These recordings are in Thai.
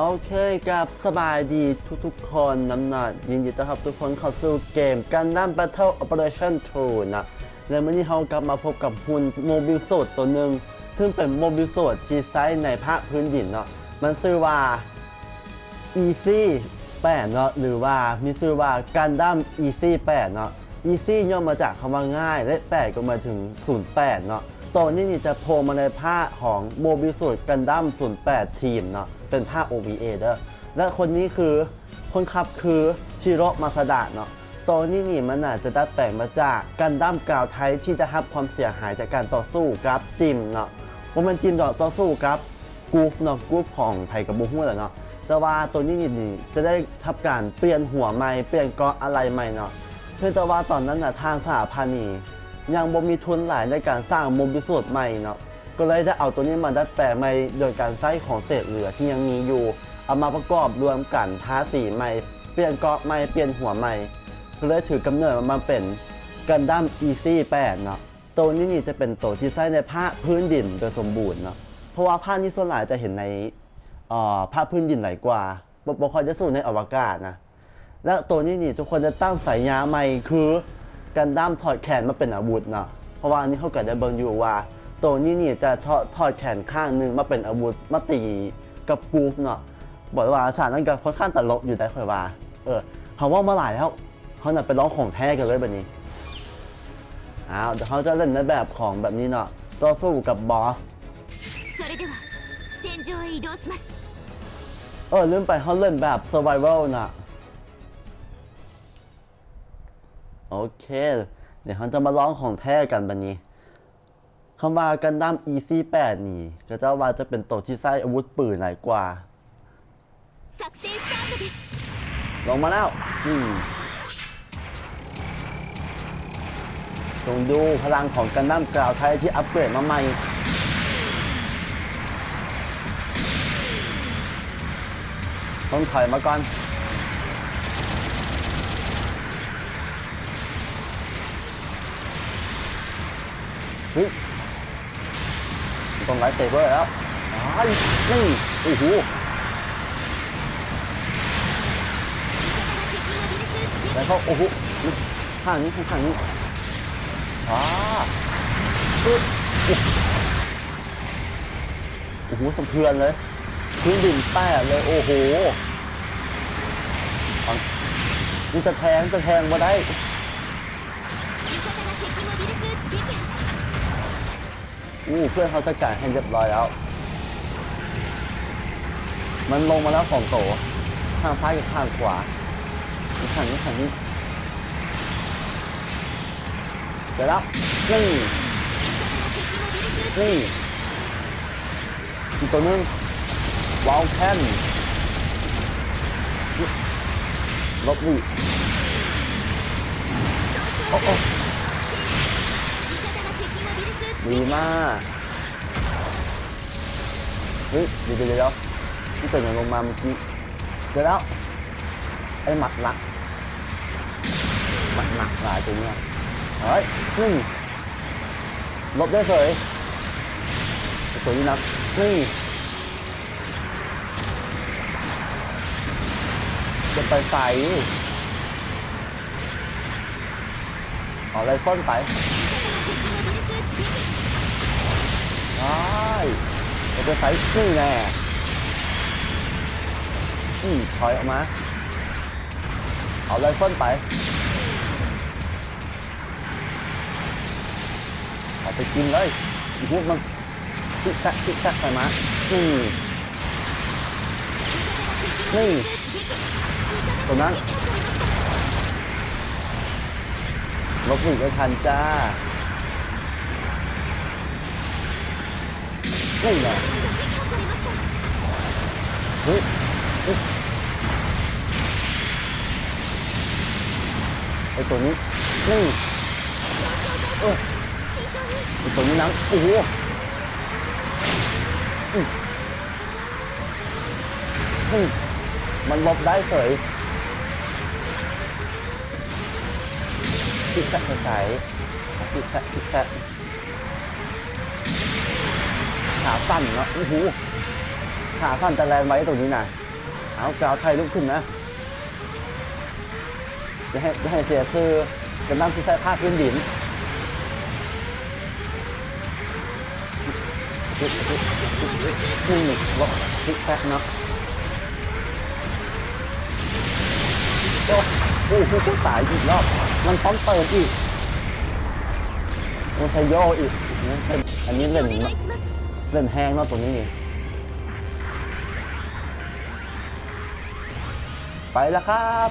โอเคกับสบายดีทุกๆคนน้ำหนักยินดีต้อนรับทุกคนเข้าสู่เกมกันดั้ม Battle Operation 2 นะ และวันนี้เรากลับมาพบกับหุ่นโมบิลโซดตัวหนึ่งซึ่งเป็นโมบิลโซดที่ใช้ในภาคพื้นดินเนาะมันชื่อว่า Easy 8เนาะหรือว่ามีชื่อว่ากันดั้ม Easy 8เนาะ Easy ย่อมาจากคำว่าง่าย และ 8 ก็มาถึง 08 เนาะ ตัวนี้นี่จะโผล่มาในภาของโมบิสูตกันดั้ม08 ทีมเนาะเป็นภา OVA เด้อและคนนี้คือคนขับคือชิโร่มาซาดะเนาะตัวนี้นี่มันอาจจะดัดแปลงมาจากกันดั้มกาวไทยที่จะรับความเสียหายจากการต่อสู้กับจิมเนาะว่ามันจิมต่อสู้กับกูฟเนาะกูฟของไผ่กับบูฮู้แหละเนาะแต่ว่าตัวนี้นี่จะได้ทับการเปลี่ยนหัวใหม่เปลี่ยนกาะอะไรใหม่เนาะเพียงแต่ว่าตอนนั้นนะทางสหพันธ์นี่ ยังบ่มีทุนหลายในการสร้างโมบิสูตรใหม่เนาะก็เลยได้เอาตัวนี้มาดัดแปลงใหม่โดยการใช้ของเศษเหลือที่ยังมีอยู่ เอามาประกอบรวมกันทาสีใหม่ เปลี่ยนเกาะใหม่เปลี่ยนหัวใหม่ก็เลยถือกำเนิดมาเป็นกันดั้ม Easy 8เนาะตัวนี้นี่จะเป็นตัวที่ใช้ในภาคพื้นดินโดยสมบูรณ์เนาะเพราะว่าภาคนี้ส่วนหลายจะเห็นในเอ่อภาคพื้นดินไหลกว่าบ่ค่อยจะสู้ในอวกาศนะและตัวนี้นี่ทุกคนจะตั้งสายยาใหม่คือ กันด้ามถอดแขนมาเป็นอาวุธเนาะเพราะว่าอันนี้เขาก็ดได้เบิร์อยู่ว่าตัวนี้นี่จะถอดแขนข้างหนึ่งมาเป็นอาวุธมาตีกับกูฟเนาะบอกว่าฉากนั้นก็ค่อนข้างตลกอยู่ได้ค่อยว่า เออเขาว่าเมื่อไหร่แล้วเขาน่ะไปร้องของแท้กันเลยแบบนี้อ้าวเดี๋ยวเขาจะเล่นในแบบของแบบนี้เนาะต่อสู้กับบอสเออลืมไปเขาเล่นแบบ survival นะ โอเค เดี๋ยวเขาจะมาร้องของแท้กันบันนี้คำว่ากันดั้ม EC 8นี่ก็จะว่าจะเป็นตัวที่ใช้อาวุธปืนหลายกว่า ลงมาแล้วอืมจงดูพลังของกันดั้มกล่าวไทยที่อัปเกรดมาใหม่ต้องถอยมาก่อน ฮ้ยตรงไล่เซเบอร์แล้วไอ้นี่โอ้โหแล้วเขาโอ้โหข้างนี้ข้างนี้อ้าปึ๊บโอ้โหสะเทือนเลยพื้นดินแตกเลยโอ้โหมันจะแทงจะแทงมาได้ อู้เพื่อนเขาจะจ่าให้เรียบร้อยแล้ว มันลงมาแล้วสองโตทางซ้ายกับทางขวาอีกทางนี้ทางนี้เดี๋ยแล้วนี่นี่อีกตัวนึงวาวแคนลบดิโอ้โอ้ ดีมากเฮ้ยเดี๋ยวเดี๋ยวเดี๋ยวที่ตัวอย่างลงมาเมื่อกี้เจอแล้วไอ้หมัดหลักหมัดหนักหลายตัวเนี้ยเฮ้ยนี่ลบได้เฉยตัวนี้นะนี่จะไปไฟเอาอะไรฟ้นไปายโอเป็ร์ไซส์นี่แน่อืมถอยออกมา เอาไรเฟิลไป เอาไปกินเลยพวกมันซิกแซกซิกแซกไปมาอืมนี่ตรงนั้นลบหนึ่งก็ทันจ้า นี่แหละ 撃破されました เฮ้ยเฮ้ยไอตัวนี้ นี่เออ 慎重に ไอตัวนี้นะโอ้โหอืมอืมมันหลบได้เฉยติดแสะใสๆติดแสะติดแสะ ขาสั้นเนาะโอ้โหขาสั้นแต่แรงไว้ตรงนี้นะเอากาวไทยลุกขึ้นนะจะให้จะให้เสียซื้อจะนั่งที่ใช้ผ้าพื้นดินมึงหนึ่ล็อกพิกแพ็กเนาะโอ้โหผู้สายอีกรอบ มันต้องเติมอีกโอไซโยอีก อันนี้เล่นเนาะ เล่นแห้งเนาะตรงนี้ไปแล้วครับ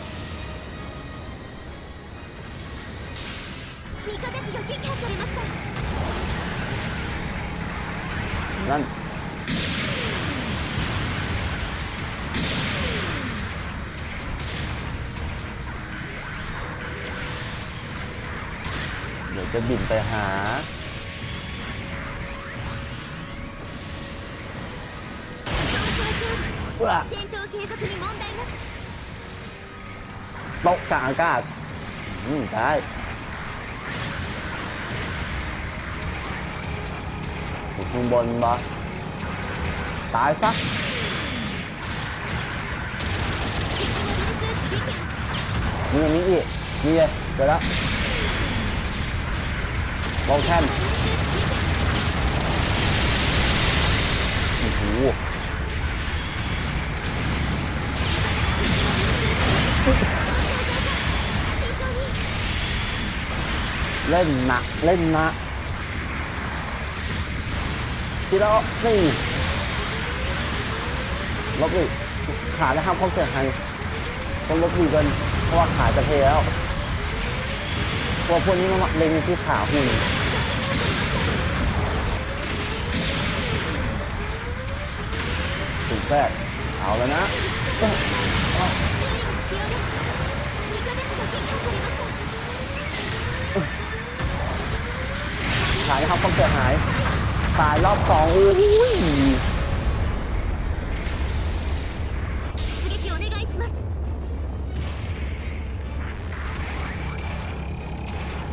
นั่นเดี๋ยวจะบินไปหา กล่ะตกกลางอากาศอืมได้ข้างบนบะตายซักมีอันนี้อีกมีเลยเจอแล้วลองแท่น เล่นหนักเล่นหนักทีล้วนี่ลบอีกขาจะห้ามเขาเสียหายต้องลบดีกันเพราะว่าขาจะเทแล้วพวกพวกนี้มันเล็งที่ขาหุ่นถูกแทรกเอาแล้วนะ หายครับต้องเสียหาย ตายรอบสองอุ้ย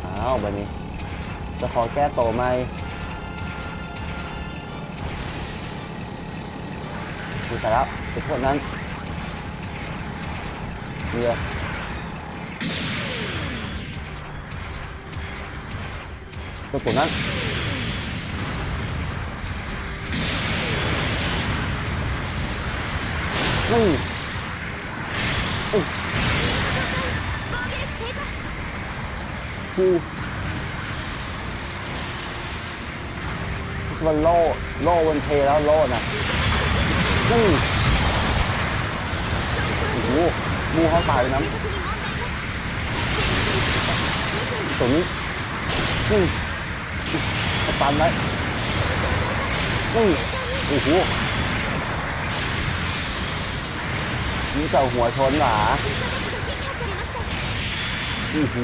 อ้าวแบบนี้ จะขอแก้ตัวไหมดูสาระทุกวนนั้นเนี่ย ตัวสุนั้นอืมอืมคิวมันโล่โล่วันเทแล้วโล่นะอืมโอ้โหมูเขาตายเลยนะสุนอืม ตันไว้นี่โอ้โหนี่เจ้าหัวชนหนาโอ้โห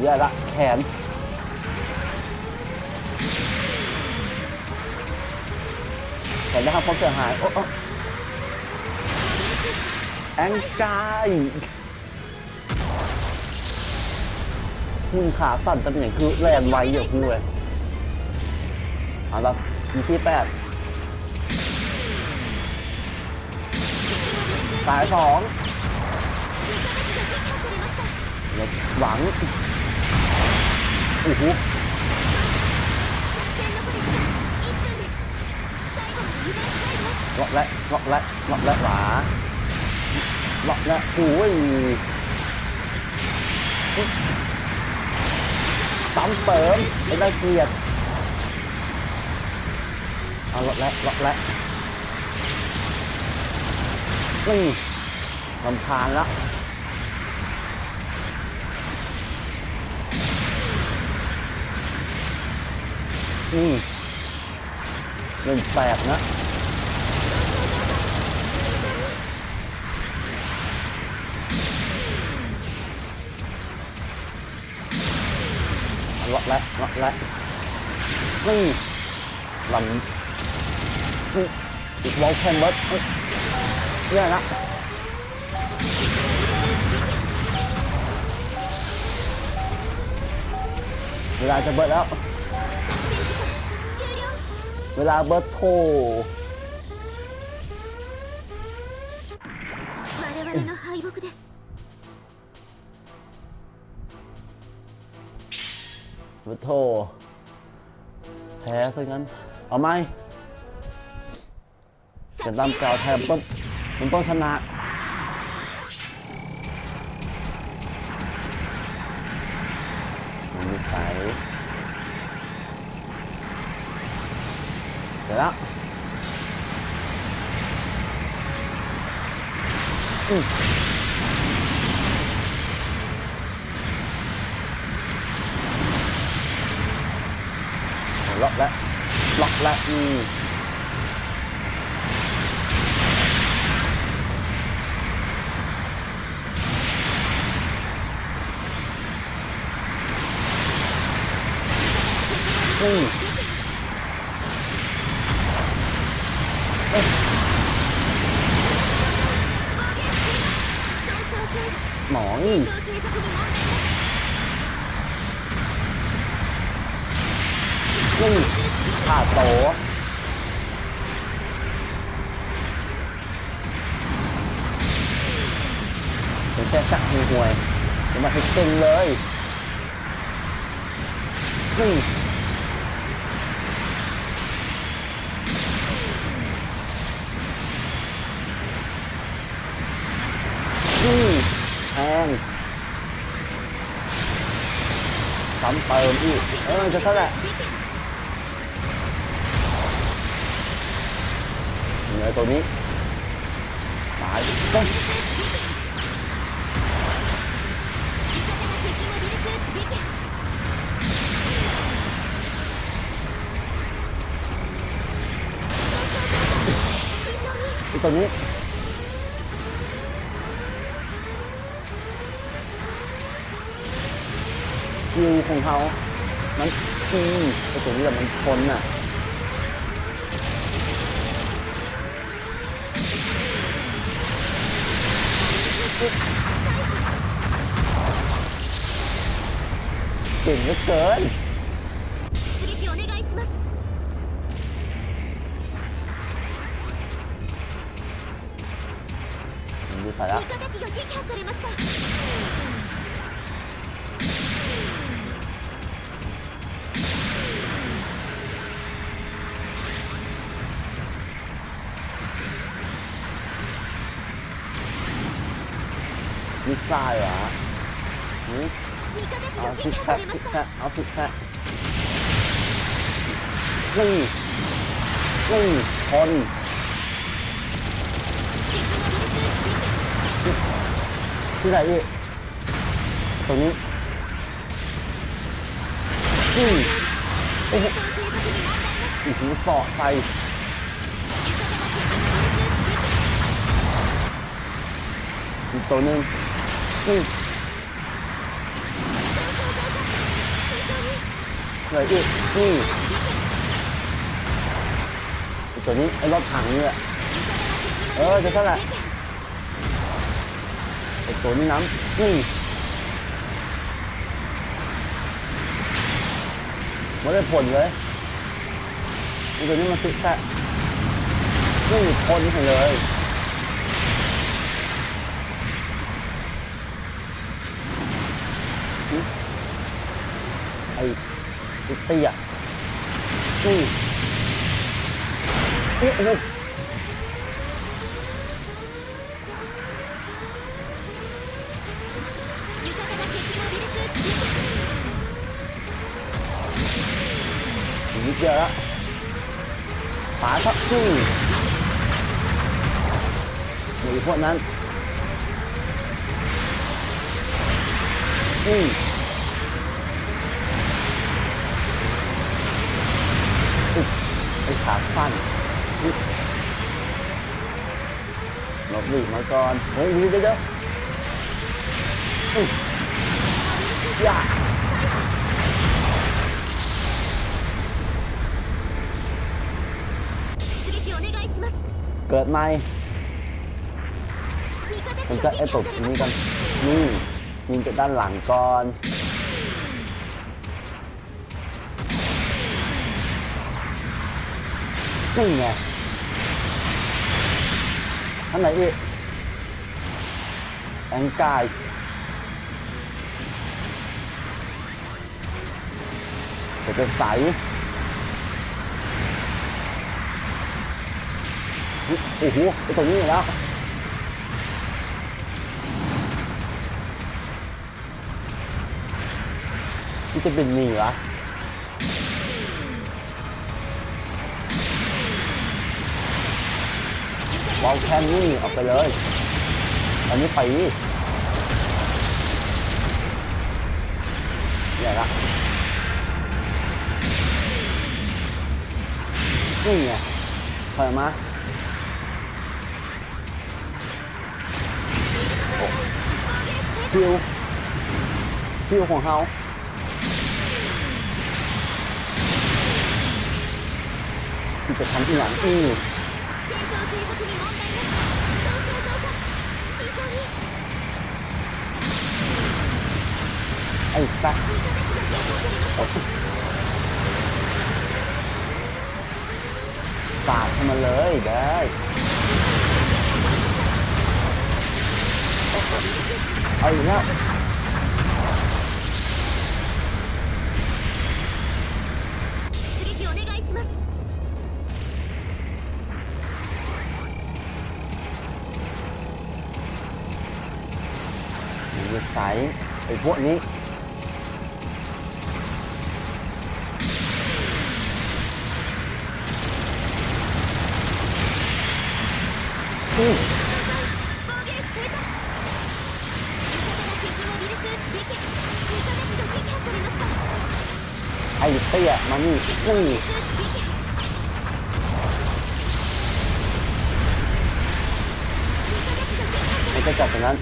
เยอะละแขน ผมได้ทำความเสียหายโอ้โแองกายคุณขาสั่นตำแหน่งคือแรงไวเยู่คุณเลยเอาละมีที่แปดสายสองหวังโอ้โห และเลาะและเลาะและหวาเลาะและโอ้ยซ้ำเติมไอ้ได้เกลียดเอาเลาะและเลาะและนี่ลำคาญละนี่เล่นแปดนะ ดแล้วและนี่ลำอีกวอลเคนเบิร์ดเนี่ยนะเวลาจะเบิร์ดแล้ว เวลาเบิร์ดโท เบิดโทแพ้ซะงั้น เอาไหมเกิด作ตามกล่าวแทนต้องมันต้องชนะมันมีสายเสร็จแล้วอืม ล็อกและล็อกและอืมอืม แค่จักมือหวยจะมาให้เก่งเลยอืมอืมแพงซ้ำเติมอีกเออจะเท่าไหร่เหนือตัวนี้ตายปุ๊บ味 ตัวนี้คิวของเขามันอืมไอตัวนี้แหละมันชนน่ะเก่งเหลือเกิน からมิซ่าเหรอเอาพิซซ่าพิซซ่าเอาพิซซ่านี่นี่คน ที่ไหนอีกตรงนี้อืมโอ้โหอือหือสอกไปอีกตัวหนึ่งอืมเหนอีกอืมอีกตัวนี้ไอ้รถถังเนี่ยเออจะเท่าไหร่ ไอ้ตัวนี้น้ำนี่ไม่ได้ผลเลยไอ้ตัวนี้มันติดแค่นี่ทนให้เลยไอ้ติเตี้ยนี่โอ้โเดียวแล้วป๋าทับซี่งหนีพวกนั้นอืมอุ๊ยไอ้ขาสั้นอุ๊ยหลบหลีกมาก่อน เฮ้ยเดี๋ยวเดี๋ยวอุ๊ยอย่า เกิดใหม่ผมจะไอ้ตกนี่กันนี่ยิงไปด้านหลังก่อนนี่ไท่านไหนอีกแองกายจะเป็นใส โอ้โหไปตรงนี้แล้วที่จะเป็นหนีวะวอลแคนนี่ออกไปเลย อันนี้ไปเนี่ยละนี่ไงถอยมา คิวคิวของเขาคือจะทำที่หลังอือไอ้ตั๊กสาดให้มันเลยได้ เอาอย่งเงี้สายไอ้พวกนี้ ยมานี่นี่มันจะจับตรงนั้น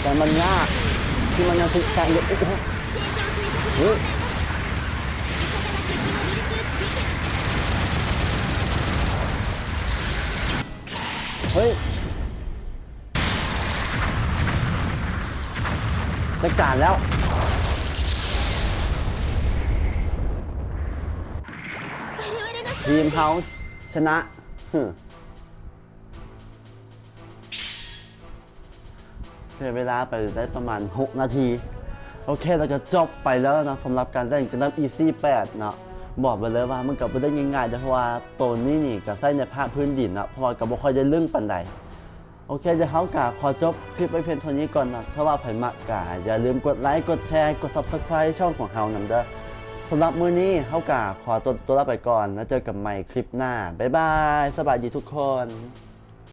แต่มันยากที่มันยังติดใจเลยโอ้โหเฮ้ยเฮ้ยจะการแล้ว ทีมเขาชนะเสียเวลาไปได้ประมาณ 6 นาที โอเคเราจะจบไปแล้วนะสำหรับการเล่นกันดั้ม Easy 8 เนาะบอกไปเลยว่ามันกับไปได้ง่ายๆแต่เพราะว่าตัวนี้นี่กับใส่ในภาคพื้นดินนะเพราะว่ากับบ่ค่อยได้เรื่องปันใดโอเคเดี๋ยวเขากาขอจบคลิปไว้เพียงเท่านี้ก่อนนะถ้าว่าไผ่มักกาอย่าลืมกดไลค์กดแชร์กด subscribe ช่องของเฮานำเด้อ สำหรับมือนี้เฮากาขอตัวตัวลาไปก่อน แล้วเจอกับใหม่คลิปหน้า บ๊ายบาย สวัสดีทุกคน